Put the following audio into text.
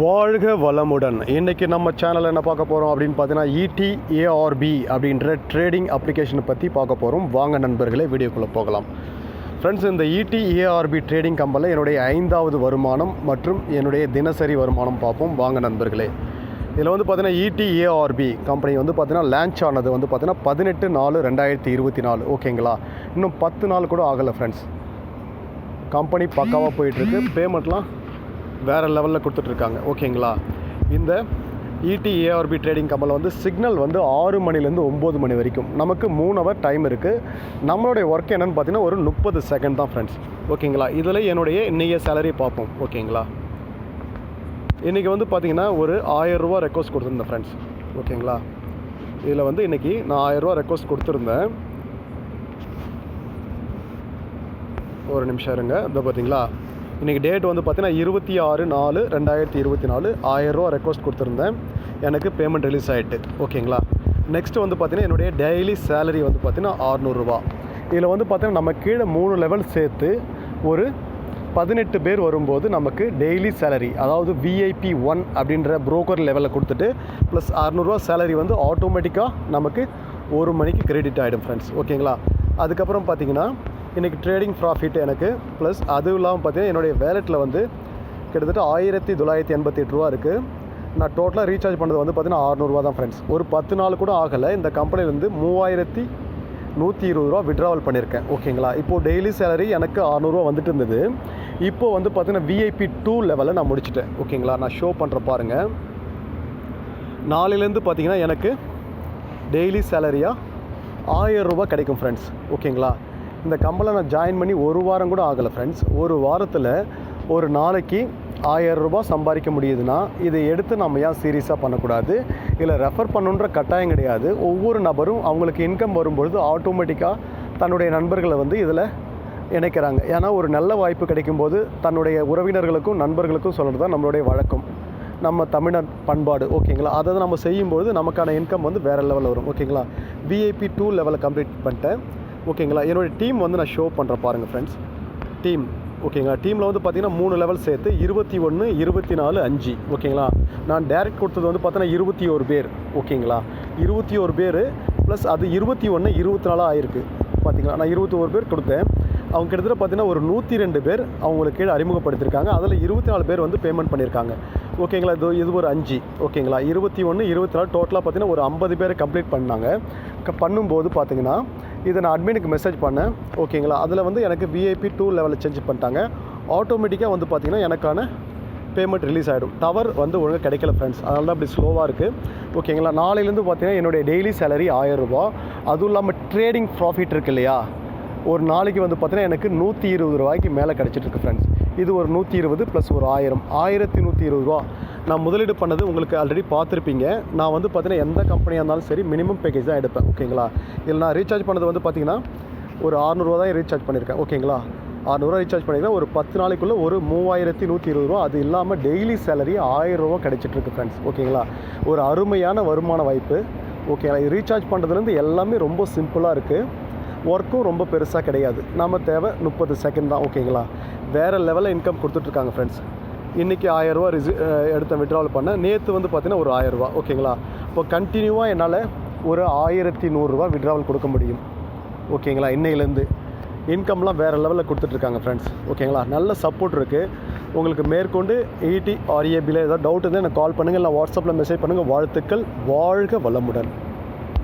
வாழ்க வளமுடன். இன்றைக்கி நம்ம சேனலில் என்ன பார்க்க போகிறோம் அப்படின்னு பார்த்தீங்கன்னா இடிஏஆர்பி அப்படின்ற ட்ரேடிங் அப்ளிகேஷனை பற்றி பார்க்க போகிறோம் வாங்க நண்பர்களே வீடியோக்குள்ளே போகலாம். ஃப்ரெண்ட்ஸ் இந்த இடிஏஆர்பி ஏஆர்பி ட்ரேடிங் கம்பலில் என்னுடைய ஐந்தாவது வருமானம் மற்றும் என்னுடைய தினசரி வருமானம் பார்ப்போம். வாங்க நண்பர்களே. இதில் வந்து பார்த்தீங்கன்னா இடிஏஆர்பி கம்பெனி வந்து பார்த்தீங்கன்னா லான்ச் ஆனது வந்து பார்த்தீங்கன்னா பதினெட்டு நாலு ரெண்டாயிரத்தி இருபத்தி நாலு. ஓகேங்களா இன்னும் பத்து நாள் கூட ஆகலை ஃப்ரெண்ட்ஸ் கம்பெனி பக்காவாக போயிட்டுருக்கு பேமெண்ட்லாம் வேறு லெவலில் கொடுத்துட்ருக்காங்க. ஓகேங்களா? இந்த இடி ஏஆர்பி ட்ரேடிங் கம்பெனியில் வந்து சிக்னல் வந்து ஆறு மணிலேருந்து ஒம்பது மணி வரைக்கும். நமக்கு மூணு ஹவர் டைம் இருக்குது நம்மளுடைய ஒர்க் என்னென்னு பார்த்தீங்கன்னா ஒரு முப்பது செகண்ட் தான் ஃப்ரெண்ட்ஸ் ஓகேங்களா? இதில் என்னுடைய இன்றைய சேலரி பார்ப்போம். ஓகேங்களா? இன்றைக்கி வந்து பார்த்திங்கன்னா ஒரு ஆயரூவா ரெக்வஸ்ட் கொடுத்துருந்தேன் ஃப்ரெண்ட்ஸ் ஓகேங்களா? இதில் வந்து இன்றைக்கி நான் ஆயரூவா ரெக்வஸ்ட் கொடுத்துருந்தேன். ஒரு நிமிஷம் இருங்க. இதோ பார்த்தீங்களா? இன்றைக்கி டேட் வந்து பார்த்தீங்கன்னா இருபத்தி ஆறு நாலு ரெண்டாயிரத்தி இருபத்தி நாலு. ஆயிரரூவா ரெக்வஸ்ட் கொடுத்துருந்தேன். எனக்கு பேமெண்ட் ரிலீஸ் ஆகிட்டு ஓகேங்களா நெக்ஸ்ட் வந்து பார்த்திங்கன்னா என்னுடைய டெய்லி சேலரி வந்து பார்த்திங்கன்னா ஆறுநூறுரூவா இதில் வந்து பார்த்திங்கன்னா நம்ம கீழே மூணு லெவல் சேர்த்து ஒரு பதினெட்டு பேர் வரும்போது நமக்கு டெய்லி சேலரி அதாவது விஐபி ஒன் அப்படின்ற புரோக்கர் லெவலில் கொடுத்துட்டு ப்ளஸ் அறநூறுவா சேலரி வந்து ஆட்டோமேட்டிக்காக நமக்கு ஒரு மணிக்கு கிரெடிட் ஆகிடும் ஃப்ரெண்ட்ஸ் ஓகேங்களா அதுக்கப்புறம் பார்த்தீங்கன்னா இன்றைக்கி ட்ரேடிங் ப்ராஃபிட் எனக்கு ப்ளஸ் அதுவும் இல்லாமல் பார்த்தீங்கன்னா என்னுடைய வேலெட்டில் வந்து கிட்டத்தட்ட ஆயிரத்தி தொள்ளாயிரத்தி எண்பத்தி எட்டு ரூபா இருக்குது நான் டோட்டலாக ரீசார்ஜ் பண்ணது வந்து பார்த்தீங்கன்னா அறநூறுவா தான் ஃப்ரெண்ட்ஸ் ஒரு பத்து நாள் கூட ஆகலை. இந்த கம்பெனிலேருந்து மூவாயிரத்தி நூற்றி இருபது ரூபா விட்ராவல் பண்ணியிருக்கேன் ஓகேங்களா இப்போது டெய்லி சேலரி எனக்கு அறநூறுவா வந்துட்டு இருந்தது. இப்போது வந்து பார்த்தீங்கன்னா விஐபி டூ லெவலில் நான் முடிச்சிட்டேன். ஓகேங்களா நான் ஷோ பண்ணுற பாருங்கள் நாளையிலேருந்து பார்த்தீங்கன்னா எனக்கு டெய்லி சேலரியாக ஆயிரம் ரூபா கிடைக்கும் ஃப்ரெண்ட்ஸ் ஓகேங்களா இந்த கம்பளை நான் ஜாயின் பண்ணி ஒரு வாரம் கூட ஆகலை ஃப்ரெண்ட்ஸ் ஒரு வாரத்தில் ஒரு நாளைக்கு ஆயிரம் ரூபாய் சம்பாதிக்க முடியுதுன்னா இதை எடுத்து நம்ம ஏன் சீரியஸாக பண்ணக்கூடாது? இதில் ரெஃபர் பண்ணுன்ற கட்டாயம் கிடையாது. ஒவ்வொரு நபரும் அவங்களுக்கு இன்கம் வரும்பொழுது ஆட்டோமேட்டிக்காக தன்னுடைய நண்பர்களை வந்து இதில் இணைக்கிறாங்க. ஏன்னா ஒரு நல்ல வாய்ப்பு கிடைக்கும்போது தன்னுடைய உறவினர்களுக்கும் நண்பர்களுக்கும் சொல்கிறது தான் நம்மளுடைய வழக்கம். நம்ம தமிழர் பண்பாடு ஓகேங்களா? அதை நம்ம செய்யும்போது நமக்கான இன்கம் வந்து வேறு லெவலில் வரும் ஓகேங்களா? விஐபி டூ லெவலில் கம்ப்ளீட் பண்ணிட்டேன். ஓகேங்களா? என்னுடைய டீம் வந்து நான் ஷோ பண்ணுறேன் பாருங்கள் ஃப்ரெண்ட்ஸ் டீம் ஓகேங்களா? டீமில் வந்து பார்த்தீங்கன்னா மூணு லெவல் சேர்த்து இருபத்தி ஒன்று இருபத்தி நாலு அஞ்சு. ஓகேங்களா? நான் டேரெக்ட் கொடுத்தது வந்து பார்த்தீங்கன்னா இருபத்தி ஒரு பேர். ஓகேங்களா? இருபத்தி ஒரு பேர் ப்ளஸ் அது இருபத்தி ஒன்று இருபத்தி நாலு ஆயிருக்கு. பார்த்தீங்களா நான் இருபத்தி ஒரு பேர் கொடுத்தேன். அவங்க கிட்டத்தட்ட பார்த்தீங்கன்னா ஒரு நூற்றி ரெண்டு பேர் அவங்களுக்கு கீழே அறிமுகப்படுத்தியிருக்காங்க அதில் இருபத்தி நாலு பேர் வந்து பேமெண்ட் பண்ணியிருக்காங்க. ஓகேங்களா? இது இது ஒரு அஞ்சு. ஓகேங்களா? இருபத்தி ஒன்று இருபத்தி நாலு டோட்டலாக பார்த்தீங்கன்னா ஒரு ஐம்பது பேர் கம்ப்ளீட் பண்ணாங்க. க பண்ணும்போது பார்த்தீங்கன்னா இதை நான் அட்மினுக்கு மெசேஜ் பண்ணேன். ஓகேங்களா அதில் வந்து எனக்கு விஐபி டூ லெவலில் சேஞ்ச் பண்ணிட்டாங்க. ஆட்டோமேட்டிக்காக வந்து பார்த்திங்கன்னா எனக்கான பேமெண்ட் ரிலீஸ் ஆகிடும் டவர் வந்து ஒழுங்காக கிடைக்கல ஃப்ரெண்ட்ஸ் அதனால தான் அப்படி ஸ்லோவாக இருக்குது ஓகேங்களா நாளையிலேருந்து பார்த்தீங்கன்னா என்னுடைய டெய்லி சேலரி ஆயிரரூபா அதுவும் இல்லாமல் ட்ரேடிங் ப்ராஃபிட் இருக்கு இல்லையா? ஒரு நாளைக்கு வந்து பார்த்தீங்கன்னா எனக்கு நூற்றி இருபது ரூபாய்க்கு மேலே கிடச்சிட்ருக்கு ஃப்ரெண்ட்ஸ் இது ஒரு நூற்றி இருபது ப்ளஸ் ஒரு ஆயிரம். ஆயிரத்தி நூற்றி இருபது ரூபா. நான் முதலீடு பண்ணது உங்களுக்கு ஆல்ரெடி பார்த்துருப்பீங்க. நான் வந்து பார்த்தீங்கன்னா எந்த கம்பெனியாக இருந்தாலும் சரி மினிமம் பேக்கேஜ் தான் எடுப்பேன். ஓகேங்களா இதில் நான் ரீசார்ஜ் பண்ணது வந்து பார்த்தீங்கன்னா ஒரு அறநூறுவா தான் ரீசார்ஜ் பண்ணியிருக்கேன். ஓகேங்களா அறநூறுவா ரீசார்ஜ் பண்ணியிருக்கேன். ஒரு பத்து நாளைக்குள்ளே ஒரு மூவாயிரத்தி நூற்றி இருபது ரூபா. அது இல்லாமல் டெய்லி சேலரி ஆயிரம் ரூபா கிடைச்சிட்ருக்கு ஃப்ரெண்ட்ஸ் ஓகேங்களா ஒரு அருமையான வருமான வாய்ப்பு. ஓகேங்களா இது ரீசார்ஜ் பண்ணுறதுலேருந்து எல்லாமே ரொம்ப சிம்பிளாக இருக்குது ஒர்க்கும் ரொம்ப பெருசாக கிடையாது. நம்ம தேவை முப்பது செகண்ட் தான் ஓகேங்களா வேறு லெவலில் இன்கம் கொடுத்துட்ருக்காங்க ஃப்ரெண்ட்ஸ் இன்றைக்கி ஆயரூவா ரிசி எடுத்த விட்ராவல் பண்ணேன் நேற்று வந்து பார்த்தீங்கன்னா ஒரு ஆயரூவா ஓகேங்களா இப்போ கண்டினியூவாக என்னால் ஒரு ஆயிரத்தி நூறுரூவா விட்ராவல் கொடுக்க முடியும் ஓகேங்களா இன்னையிலேருந்து. இன்கம்லாம் வேறு லெவலில் கொடுத்துட்ருக்காங்க ஃப்ரெண்ட்ஸ் ஓகேங்களா நல்ல சப்போர்ட் இருக்குது உங்களுக்கு மேற்கொண்டு ஈடி ஆர்ஏபியில் ஏதாவது டவுட் இருந்தால் எனக்கு கால் பண்ணுங்கள் இல்லை வாட்ஸ்அப்பில் மெசேஜ் பண்ணுங்கள் வாழ்த்துக்கள் வாழ்க வளமுடன்.